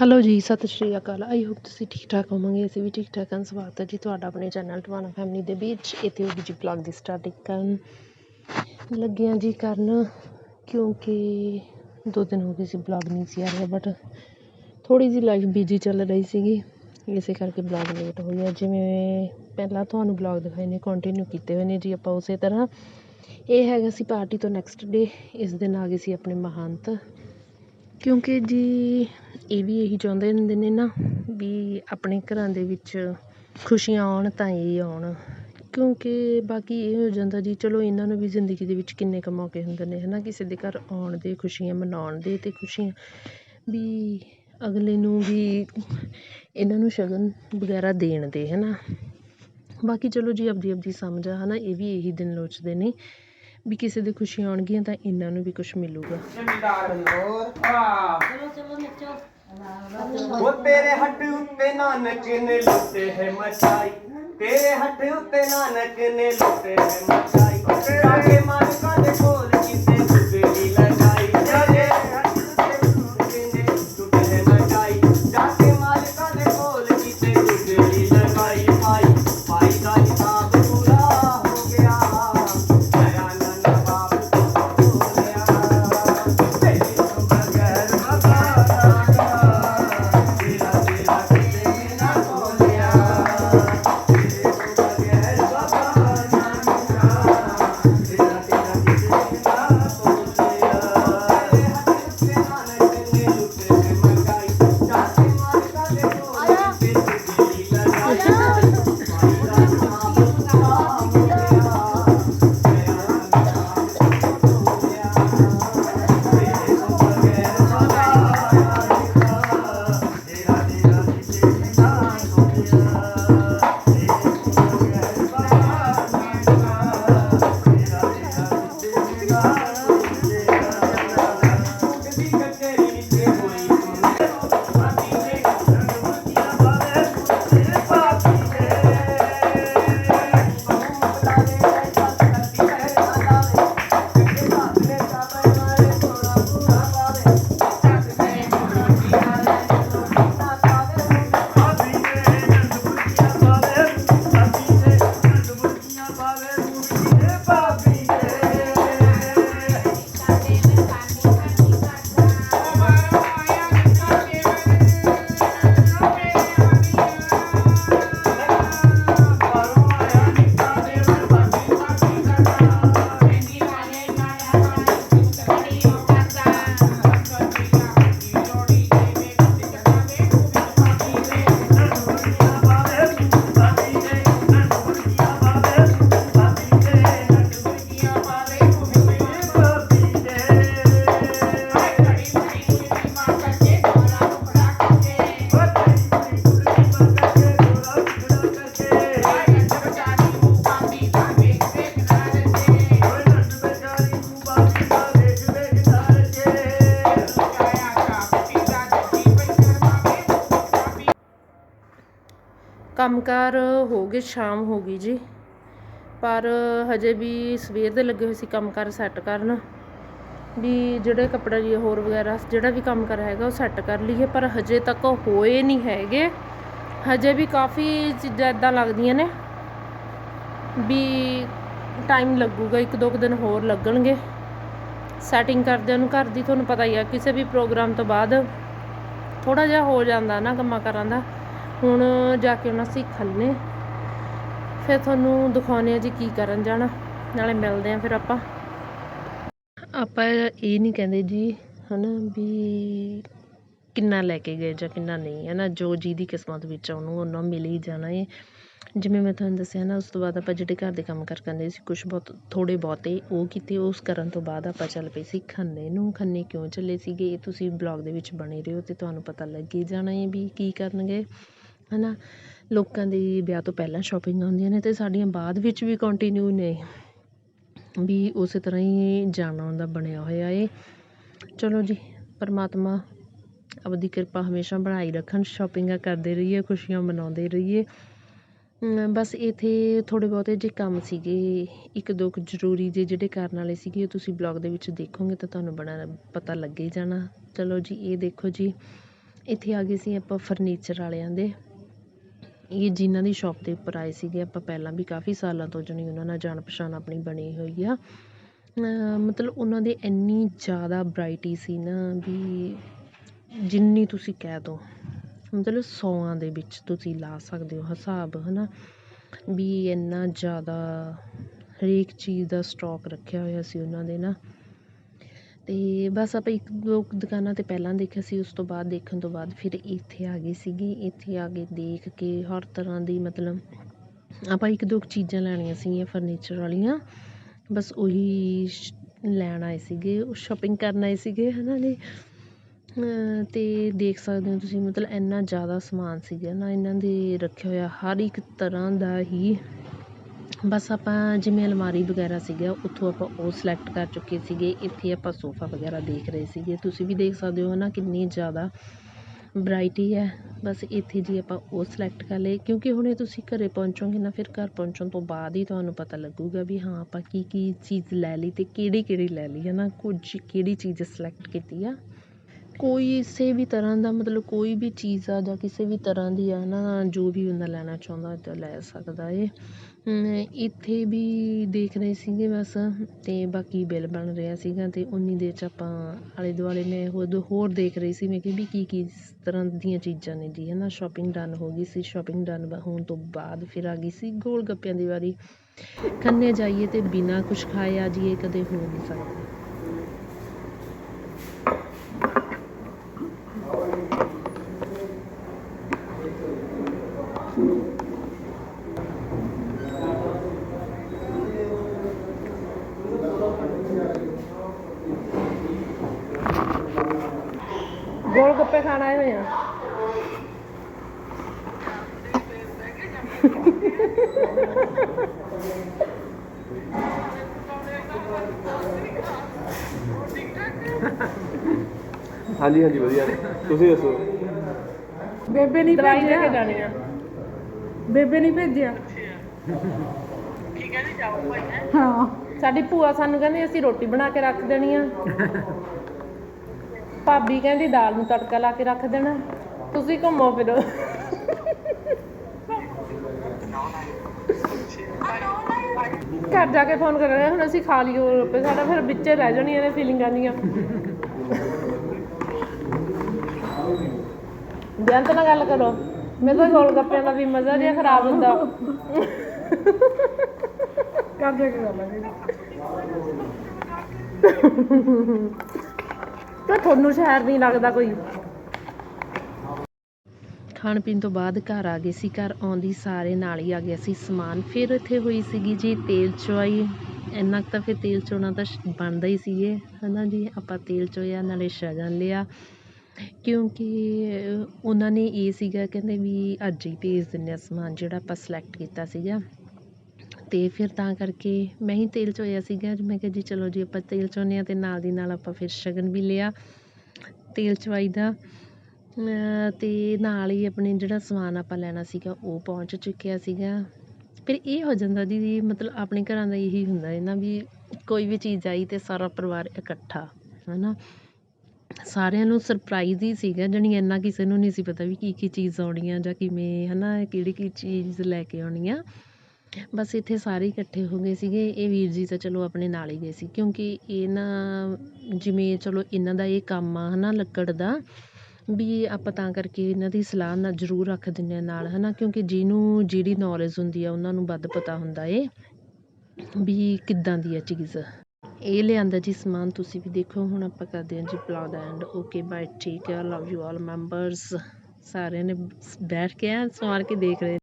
Hello ਜੀ, ਸਤਿ ਸ਼੍ਰੀ ਅਕਾਲ। I hope ਤੁਸੀਂ ਠੀਕ ਠਾਕ ਹੋਵੋਗੇ। ਅਸੀਂ ਵੀ ਠੀਕ ਠਾਕ ਹਾਂ। ਸਵਾਗਤ ਹੈ ਜੀ ਤੁਹਾਡਾ ਆਪਣੇ ਚੈਨਲ ਟਵਾਣਾ ਫੈਮਿਲੀ ਦੇ ਵਿੱਚ। ਇੱਥੇ ਉਹ ਜੀ ਵਲੌਗ ਦੀ ਸਟਾਰਟਿੰਗ ਕਰਨ। ਲੱਗੇ ਹਾਂ ਜੀ ਕਰਨ, ਕਿਉਂਕਿ ਦੋ ਦਿਨ ਹੋ ਗਏ ਸੀ ਵਲੌਗ ਨਹੀਂ ਸੀ ਆ ਰਿਹਾ ਬਟ ਥੋੜੀ ਜਿਹੀ ਲਾਈਫ ਬਿਜ਼ੀ ਚੱਲ ਰਹੀ ਸੀਗੀ। ਇਸੇ ਕਰਕੇ ਵਲੌਗ ਲੇਟ ਹੋ ਗਿਆ ਜਿਵੇਂ ਪਹਿਲਾਂ ਤੁਹਾਨੂੰ ਵਲੌਗ ਦਿਖਾਏ ਨੇ ਕੰਟੀਨਿਊ ਕੀਤੇ ਹੋਏ ਨੇ ਜੀ ਆਪਾਂ ਉਸੇ ਤਰ੍ਹਾਂ। ਇਹ ਹੈਗਾ ਸੀ ਪਾਰਟੀ ਤੋਂ ਨੈਕਸਟ ਡੇ ਇਸ ਦਿਨ ਆ ਗਏ ਸੀ ਆਪਣੇ ਮਹੰਤ। ਕਿਉਂਕਿ ਜੀ ਇਹ ਵੀ ਇਹੀ ਚਾਹੁੰਦੇ ਹੁੰਦੇ ਨੇ ਨਾ ਵੀ ਆਪਣੇ ਘਰਾਂ ਦੇ ਵਿੱਚ ਖੁਸ਼ੀਆਂ ਆਉਣ ਤਾਂ ਇਹ ਆਉਣ। ਕਿਉਂਕਿ ਬਾਕੀ ਇਹ ਹੋ ਜਾਂਦਾ ਜੀ, ਚਲੋ ਇਹਨਾਂ ਨੂੰ ਵੀ ਜ਼ਿੰਦਗੀ ਦੇ ਵਿੱਚ ਕਿੰਨੇ ਕੁ ਮੌਕੇ ਹੁੰਦੇ ਨੇ ਹੈ ਨਾ ਕਿਸੇ ਦੇ ਘਰ ਆਉਣ ਦੇ, ਖੁਸ਼ੀਆਂ ਮਨਾਉਣ ਦੇ ਅਤੇ ਖੁਸ਼ੀਆਂ ਵੀ ਅਗਲੇ ਨੂੰ ਵੀ ਇਹਨਾਂ ਨੂੰ ਸ਼ਗਨ ਵਗੈਰਾ ਦੇਣ ਦੇ ਹੈ ਨਾ ਬਾਕੀ ਚਲੋ ਜੀ ਆਪਦੀ ਆਪਦੀ ਸਮਝ ਆ ਹੈ ਨਾ ਇਹ ਵੀ ਇਹੀ ਦਿਨ ਲੋਚਦੇ ਨੇ। ਵੀ ਕਿਸੇ ਦੇ ਖੁਸ਼ੀਆਂ ਆਉਣਗੀਆਂ ਤਾਂ ਇਹਨਾਂ ਨੂੰ ਵੀ ਕੁਝ ਮਿਲੂਗਾ। ਉਹ ਤੇਰੇ ਹੱਥ ਉੱਤੇ ਨਾਨਕ ਨੇ ਲੁੱਟੇ ਹੈ ਮਚਾਈ। ਤੇਰੇ ਹੱਥ ਉੱਤੇ ਨਾਨਕ ਨੇ ਲੁੱਟੇ ਹੈ ਮਚਾਈ। ਸਾਡੇ ਮਾਲਕਾਂ ਦੇ ਕੰਮਕਾਰ ਹੋ ਗਏ, ਸ਼ਾਮ ਹੋ ਗਈ ਜੀ। ਪਰ ਹਜੇ ਵੀ ਸਵੇਰ ਦੇ ਲੱਗੇ ਹੋਏ ਸੀ ਕੰਮਕਾਰ ਸੈੱਟ ਕਰਨ। ਵੀ ਜਿਹੜੇ ਕੱਪੜਾ ਜੀ, ਹੋਰ ਵਗੈਰਾ, ਜਿਹੜਾ ਵੀ ਕੰਮ ਕਰ ਹੈਗਾ ਉਹ ਸੈੱਟ ਕਰ ਲਈਏ। ਪਰ ਹਜੇ ਤੱਕ ਹੋਏ ਨਹੀਂ ਹੈਗੇ। ਹਜੇ ਵੀ ਕਾਫੀ ਚੀਜ਼ਾਂ ਇਦਾਂ ਲੱਗਦੀਆਂ ਨੇ ਵੀ ਟਾਈਮ ਲੱਗੂਗਾ, ਇੱਕ ਦੋ ਕੁ ਦਿਨ ਹੋਰ ਲੱਗਣਗੇ। ਸੈਟਿੰਗ ਕਰਦਿਆਂ ਨੂੰ ਘਰ ਦੀ ਤੁਹਾਨੂੰ ਪਤਾ ਹੀ ਆ, ਕਿਸੇ ਵੀ ਪ੍ਰੋਗਰਾਮ ਤੋਂ ਬਾਅਦ ਥੋੜਾ ਜਿਹਾ ਹੋ ਜਾਂਦਾ ਨਾ ਕੰਮਾਂ ਕਾਰਾਂ ਦਾ। ਹੁਣ ਜਾ ਕੇ ਉਹਨਾਂ ਅਸੀਂ ਸਿੱਖਣੇ ਫਿਰ ਤੁਹਾਨੂੰ ਦਿਖਾਉਂਦੇ ਆ ਜੀ ਕੀ ਕਰਨ ਜਾਣਾ। ਨਾਲੇ ਮਿਲਦੇ ਆ ਫਿਰ ਆਪਾਂ। ਆਪਾਂ ਇਹ ਨਹੀਂ ਕਹਿੰਦੇ ਜੀ, ਹਨਾ ਵੀ ਕਿੰਨਾ ਲੈ ਕੇ ਗਏ ਜਾਂ ਕਿੰਨਾ ਨਹੀਂ ਹੈ ਨਾ ਜੋ ਜਿਹਦੀ ਕਿਸਮਤ ਵਿੱਚ ਆ ਉਹਨੂੰ ਉਹਨਾਂ ਮਿਲ ਹੀ ਜਾਣਾ ਏ। ਜਿਵੇਂ ਮੈਂ ਤੁਹਾਨੂੰ ਦੱਸਿਆ ਨਾ, ਉਸ ਤੋਂ ਬਾਅਦ ਆਪਾਂ ਜਿਹੜੇ ਘਰ ਦੇ ਕੰਮ ਕਰ ਕਰਦੇ ਸੀ, ਕੁਛ ਬਹੁਤ ਥੋੜੇ ਬਹੁਤੇ ਉਹ ਕੀਤੇ, ਉਸ ਕਰਨ ਤੋਂ ਬਾਅਦ ਆਪਾਂ ਚੱਲ ਪਏ ਸੀ ਖੰਨੇ ਨੂੰ। ਖੰਨੇ ਕਿਉਂ ਚੱਲੇ ਸੀਗੇ? ਇਹ ਤੁਸੀਂ ਬਲੌਗ ਦੇ ਵਿੱਚ ਬਣੇ ਰਹੋ ਤੇ ਤੁਹਾਨੂੰ ਪਤਾ ਲੱਗੇ ਜਾਣਾ ਏ ਵੀ ਕੀ ਕਰਨਗੇ। ਹੈ ਨਾ ਲੋਕਾਂ ਦੀ ਵਿਆਹ ਤੋਂ ਪਹਿਲਾਂ ਸ਼ਾਪਿੰਗ ਹੁੰਦੀਆਂ ਨੇ ਅਤੇ ਸਾਡੀਆਂ ਬਾਅਦ ਵਿੱਚ ਵੀ ਕੰਟੀਨਿਊ ਨੇ। ਵੀ ਉਸੇ ਤਰ੍ਹਾਂ ਹੀ ਜਾਣਾ ਹੁੰਦਾ ਬਣਿਆ ਹੋਇਆ ਏ। ਚਲੋ ਜੀ, ਪਰਮਾਤਮਾ ਆਪਦੀ ਕਿਰਪਾ ਹਮੇਸ਼ਾ ਬਣਾਈ ਰੱਖਣ ਸ਼ੋਪਿੰਗਾਂ ਕਰਦੇ ਰਹੀਏ, ਖੁਸ਼ੀਆਂ ਮਨਾਉਂਦੇ ਰਹੀਏ। ਬਸ ਇੱਥੇ ਥੋੜ੍ਹੇ ਬਹੁਤੇ ਜੇ ਕੰਮ ਸੀਗੇ, ਇੱਕ ਦੋ ਕੁ ਜ਼ਰੂਰੀ ਜੇ ਜਿਹੜੇ ਕਰਨ ਵਾਲੇ ਸੀਗੇ ਤੁਸੀਂ ਬਲੌਗ ਦੇ ਵਿੱਚ ਦੇਖੋਗੇ ਤਾਂ ਤੁਹਾਨੂੰ ਬੜਾ ਪਤਾ ਲੱਗੇ ਹੀ ਜਾਣਾ। ਚਲੋ ਜੀ, ਇਹ ਦੇਖੋ ਜੀ, ਇੱਥੇ ਆ ਗਏ ਸੀ ਆਪਾਂ ਫਰਨੀਚਰ ਵਾਲਿਆਂ ਦੇ। ਇਹ ਜਿਨ੍ਹਾਂ ਦੀ ਸ਼ੋਪ ਦੇ ਉੱਪਰ ਆਏ ਸੀਗੇ, ਆਪਾਂ ਪਹਿਲਾਂ ਵੀ ਕਾਫੀ ਸਾਲਾਂ ਤੋਂ ਜਣੀ ਉਹਨਾਂ ਨਾਲ ਜਾਣ ਪਛਾਣ ਆਪਣੀ ਬਣੀ ਹੋਈ ਆ। ਮਤਲਬ ਉਹਨਾਂ ਦੇ ਇੰਨੀ ਜ਼ਿਆਦਾ ਵਰਾਇਟੀ ਸੀ ਨਾ ਵੀ ਜਿੰਨੀ ਤੁਸੀਂ ਕਹਿ ਦੋ, ਮਤਲਬ ਸੌਆਂ ਦੇ ਵਿੱਚ ਤੁਸੀਂ ਲਾ ਸਕਦੇ ਹੋ ਹਿਸਾਬ ਹੈ ਨਾ ਵੀ ਇੰਨਾ ਜ਼ਿਆਦਾ ਹਰੇਕ ਚੀਜ਼ ਦਾ ਸਟੋਕ ਰੱਖਿਆ ਹੋਇਆ ਸੀ ਉਹਨਾਂ ਦੇ ਨਾ। ਅਤੇ ਬਸ ਆਪਾਂ ਇੱਕ ਦੋ ਦੁਕਾਨਾਂ ਤੇ ਪਹਿਲਾਂ ਦੇਖਿਆ ਸੀ, ਉਸ ਤੋਂ ਬਾਅਦ ਦੇਖਣ ਤੋਂ ਬਾਅਦ ਫਿਰ ਇੱਥੇ ਆ ਗਏ ਸੀਗੇ। ਇੱਥੇ ਆ ਕੇ ਦੇਖ ਕੇ ਹਰ ਤਰ੍ਹਾਂ ਦੀ ਮਤਲਬ ਆਪਾਂ ਇੱਕ ਦੋ ਕੁ ਚੀਜ਼ਾਂ ਲੈਣੀਆਂ ਸੀਗੀਆਂ ਫਰਨੀਚਰ ਵਾਲੀਆਂ। ਬਸ ਉਹੀ ਲੈਣ ਆਏ ਸੀਗੇ, ਉਹ ਸ਼ੋਪਿੰਗ ਕਰਨ ਆਏ ਸੀਗੇ, ਹਨਾ ਜੀ। ਅਤੇ ਦੇਖ ਸਕਦੇ ਹੋ ਤੁਸੀਂ, ਮਤਲਬ ਇੰਨਾ ਜ਼ਿਆਦਾ ਸਮਾਨ ਸੀਗਾ ਨਾ, ਇਹਨਾਂ ਦੇ ਰੱਖਿਆ ਹੋਇਆ ਹਰ ਇੱਕ ਤਰ੍ਹਾਂ ਦਾ ਹੀ ਬਸ ਆਪਾਂ ਜਿਵੇਂ ਅਲਮਾਰੀ ਵਗੈਰਾ ਸੀਗਾ, ਉੱਥੋਂ ਆਪਾਂ ਉਹ ਸਿਲੈਕਟ ਕਰ ਚੁੱਕੇ ਸੀਗੇ। ਇੱਥੇ ਆਪਾਂ ਸੋਫਾ ਵਗੈਰਾ ਦੇਖ ਰਹੇ ਸੀਗੇ। ਤੁਸੀਂ ਵੀ ਦੇਖ ਸਕਦੇ ਹੋ ਹੈ ਨਾ ਕਿੰਨੀ ਜ਼ਿਆਦਾ ਵਰਾਇਟੀ ਹੈ। ਬਸ ਇੱਥੇ ਜੀ ਆਪਾਂ ਉਹ ਸਲੈਕਟ ਕਰ ਲਏ। ਕਿਉਂਕਿ ਹੁਣੇ ਤੁਸੀਂ ਘਰ ਪਹੁੰਚੋਗੇ ਨਾ, ਫਿਰ ਘਰ ਪਹੁੰਚਣ ਤੋਂ ਬਾਅਦ ਹੀ ਤੁਹਾਨੂੰ ਪਤਾ ਲੱਗੂਗਾ ਵੀ ਹਾਂ, ਆਪਾਂ ਕੀ ਕੀ ਚੀਜ਼ ਲੈ ਲਈ ਅਤੇ ਕਿਹੜੀ ਕਿਹੜੀ ਲੈ ਲਈ ਹੈ ਨਾ ਕੁਝ ਕਿਹੜੀ ਚੀਜ਼ ਸਲੈਕਟ ਕੀਤੀ ਆ? ਕੋਈ ਇਸੇ ਵੀ ਤਰ੍ਹਾਂ ਦਾ ਮਤਲਬ ਕੋਈ ਵੀ ਚੀਜ਼ ਆ ਜਾਂ ਕਿਸੇ ਵੀ ਤਰ੍ਹਾਂ ਦੀ ਆ ਨਾ, ਜੋ ਵੀ ਬੰਦਾ ਲੈਣਾ ਚਾਹੁੰਦਾ ਤਾਂ ਲੈ ਸਕਦਾ ਏ। ਇੱਥੇ ਵੀ ਦੇਖ ਰਹੇ ਸੀਗੇ ਬਸ ਅਤੇ ਬਾਕੀ ਬਿੱਲ ਬਣ ਰਿਹਾ ਸੀਗਾ ਅਤੇ ਉਨੀ ਦੇਰ ਚ ਆਪਾਂ ਆਲੇ ਦੁਆਲੇ ਮੈਂ ਉਦੋਂ ਹੋਰ ਦੇਖ ਰਹੀ ਸੀ ਮੈਂ ਕਿ ਵੀ ਕੀ ਕੀ ਇਸ ਤਰ੍ਹਾਂ ਦੀਆਂ ਚੀਜ਼ਾਂ ਨੇ ਜੀ ਹੈ ਨਾ ਸ਼ੋਪਿੰਗ ਡਨ ਹੋ ਗਈ ਸੀ ਸ਼ੋਪਿੰਗ ਡਨ ਹੋਣ ਤੋਂ ਬਾਅਦ ਫਿਰ ਆ ਗਈ ਸੀ ਗੋਲ ਗੱਪਿਆਂ ਦੀ ਵਾਰੀ। ਖੰਨੇ ਜਾਈਏ ਅਤੇ ਬਿਨਾਂ ਕੁਛ ਖਾਏ ਆ ਜਾਈਏ, ਕਦੇ ਹੋ ਨਹੀਂ ਸਕਦਾ। ਗੱਪੇ ਖਾਣ ਆਏ ਹੋਏ ਆ। ਹਾਂਜੀ ਹਾਂਜੀ ਵਧੀਆ। ਨੇ ਤੁਸੀਂ ਦੱਸੋ? ਬੇਬੇ ਨਹੀਂ ਦਵਾਈ ਲੈ ਕੇ ਭੇਜਿਆ ਜਾਣੀ ਆ। ਬੇਬੇ ਨਹੀਂ ਭੇਜਿਆ। ਹਾਂ। ਸਾਡੀ ਭੂਆ ਸਾਨੂੰ ਕਹਿੰਦੀ ਅਸੀਂ ਰੋਟੀ ਬਣਾ ਕੇ ਰੱਖ ਦੇਣੀ ਆ। ਭਾਬੀ ਕਹਿੰਦੀ ਦਾਲ ਨੂੰ ਤੜਕਾ ਲਾ ਕੇ ਰੱਖ ਦੇਣਾ। ਤੁਸੀਂ ਘੁੰਮੋ ਫਿਰੋ। ਘਰ ਜਾ ਕੇ ਫੋਨ ਕਰਾਂਗੇ ਹੁਣ ਅਸੀਂ ਖਾ ਲਈਏ ਉਹ ਸਾਡਾ ਫਿਰ ਵਿੱਚੇ ਰਹਿ ਜਾਣੀਆਂ ਨੇ ਫੀਲਿੰਗਾਂ ਦੀਆਂ। ਬੇਅੰਤ ਨਾਲ ਗੱਲ ਕਰੋ। ਮੇਰੇ ਤਾਂ ਗੋਲ ਗੱਪਿਆਂ ਦਾ ਵੀ ਮਜ਼ਾ ਜਿਹਾ ਖਰਾਬ ਹੁੰਦਾ। ਕਰ ਦੇ ਕੇ ਗੱਲ ਹੈ ਤੇ ਤੁਹਾਨੂੰ ਸ਼ਹਿਰ ਨਹੀਂ ਲੱਗਦਾ ਕੋਈ? ਖਾਣ ਪੀਣ ਤੋਂ ਬਾਅਦ ਘਰ ਆ ਗਏ ਸੀ, ਘਰ ਆਉਂਦੀ ਸਾਰੇ ਨਾਲ ਹੀ ਆ ਗਿਆ ਸੀ ਸਮਾਨ। ਫਿਰ ਇੱਥੇ ਹੋਈ ਸੀਗੀ ਜੀ ਤੇਲ ਚੁਆਈ ਇੰਨਾ ਕੁ ਤਾਂ ਫਿਰ ਤੇਲ ਚੋਣਾ ਤਾਂ ਬਣਦਾ ਹੀ ਸੀਗੇ, ਹਨਾ ਜੀ? ਆਪਾਂ ਤੇਲ ਚੋਇਆ, ਨਾਲੇ ਸ਼ਗਨ ਲਿਆ। ਕਿਉਂਕਿ ਉਹਨਾਂ ਨੇ ਇਹ ਸੀਗਾ, ਕਹਿੰਦੇ ਵੀ ਅੱਜ ਹੀ ਭੇਜ ਦਿੰਦੇ ਆ ਸਮਾਨ ਜਿਹੜਾ ਆਪਾਂ ਸਿਲੈਕਟ ਕੀਤਾ ਸੀਗਾ। ਅਤੇ ਫਿਰ ਤਾਂ ਕਰਕੇ ਮੈਂ ਹੀ ਤੇਲ ਚੋਇਆ ਸੀਗਾ। ਮੈਂ ਕਿਹਾ ਜੀ ਚਲੋ ਜੀ ਆਪਾਂ ਤੇਲ ਚੋਨੇ ਹਾਂ ਅਤੇ ਨਾਲ ਦੀ ਨਾਲ ਆਪਾਂ ਫਿਰ ਸ਼ਗਨ ਵੀ ਲਿਆ ਤੇਲ ਚਵਾਈ ਦਾ। ਅਤੇ ਨਾਲ ਹੀ ਆਪਣੇ ਜਿਹੜਾ ਸਮਾਨ ਆਪਾਂ ਲੈਣਾ ਸੀਗਾ ਉਹ ਪਹੁੰਚ ਚੁੱਕਿਆ ਸੀਗਾ। ਫਿਰ ਇਹ ਹੋ ਜਾਂਦਾ ਦੀਦੀ, ਮਤਲਬ ਆਪਣੇ ਘਰਾਂ ਦਾ ਇਹੀ ਹੁੰਦਾ ਹੈ ਨਾ ਵੀ ਕੋਈ ਵੀ ਚੀਜ਼ ਆਈ ਤੇ ਸਾਰਾ ਪਰਿਵਾਰ ਇਕੱਠਾ ਹੈ ਨਾ ਸਾਰਿਆਂ ਨੂੰ ਸਰਪ੍ਰਾਈਜ਼ ਹੀ ਸੀਗਾ, ਜਾਣੀ ਇੰਨਾ ਕਿਸੇ ਨੂੰ ਨਹੀਂ ਸੀ ਪਤਾ ਵੀ ਕੀ ਕੀ ਚੀਜ਼ ਆਉਣੀ ਆ ਜਾਂ ਕਿਵੇਂ ਹੈ ਨਾ ਕਿਹੜੀ ਕੀ ਚੀਜ਼ ਲੈ ਕੇ ਆਉਣੀ ਆ ਬਸ ਇੱਥੇ ਸਾਰੇ ਇਕੱਠੇ ਹੋ ਗਏ ਸੀਗੇ। ਇਹ ਵੀਰ ਜੀ ਤਾਂ ਚਲੋ ਆਪਣੇ ਨਾਲ ਹੀ ਗਏ ਸੀ, ਕਿਉਂਕਿ ਇਹ ਨਾ ਜਿਵੇਂ ਚਲੋ ਇਹਨਾਂ ਦਾ ਇਹ ਕੰਮ ਆ ਹੈ ਨਾ ਲੱਕੜ ਦਾ, ਵੀ ਆਪਾਂ ਤਾਂ ਕਰਕੇ ਇਹਨਾਂ ਦੀ ਸਲਾਹ ਨਾਲ ਜ਼ਰੂਰ ਰੱਖ ਦਿੰਦੇ ਹਾਂ ਨਾਲ ਹੈ ਨਾ ਕਿਉਂਕਿ ਜਿਹਨੂੰ ਜਿਹੜੀ ਨੌਲੇਜ ਹੁੰਦੀ ਆ ਉਹਨਾਂ ਨੂੰ ਵੱਧ ਪਤਾ ਹੁੰਦਾ ਏ, ਵੀ ਕਿੱਦਾਂ ਦੀ ਆ ਚੀਜ਼। ਇਹ ਲਿਆਂਦਾ ਜੀ ਸਮਾਨ ਤੁਸੀਂ ਵੀ ਦੇਖੋ, ਹੁਣ ਆਪਾਂ ਕਰਦੇ ਹਾਂ ਜੀ ਪਲਾਉ ਦਾ ਐਂਡ ਓਕੇ ਬਾਏ ਠੀਕ ਹੈ ਲਵ ਯੂ ਆਲ ਮੈਂਬਰਸ ਸਾਰਿਆਂ ਨੇ ਬੈਠ ਕੇ ਆ ਸਵਾਰ ਕੇ ਦੇਖ ਰਹੇ